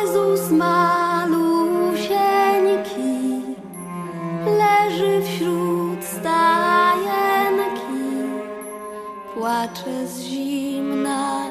Jezus malusieńki leży wśród stajenki, płacze z zimna.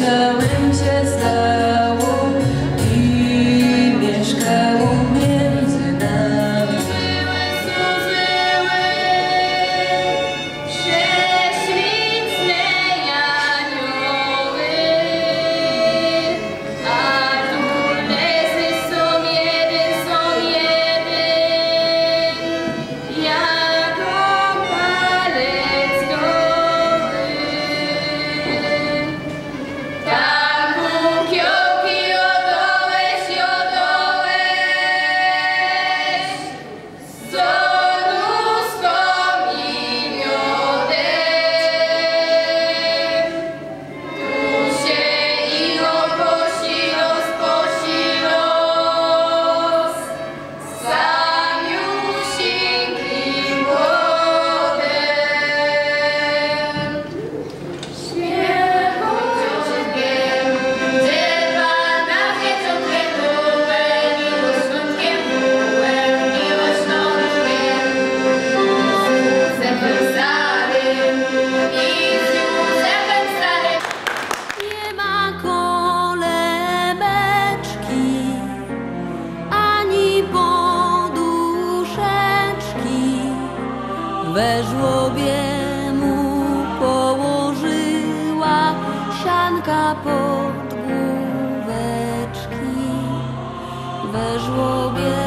water we żłobie mu położyła sianka pod główeczki we żłobie.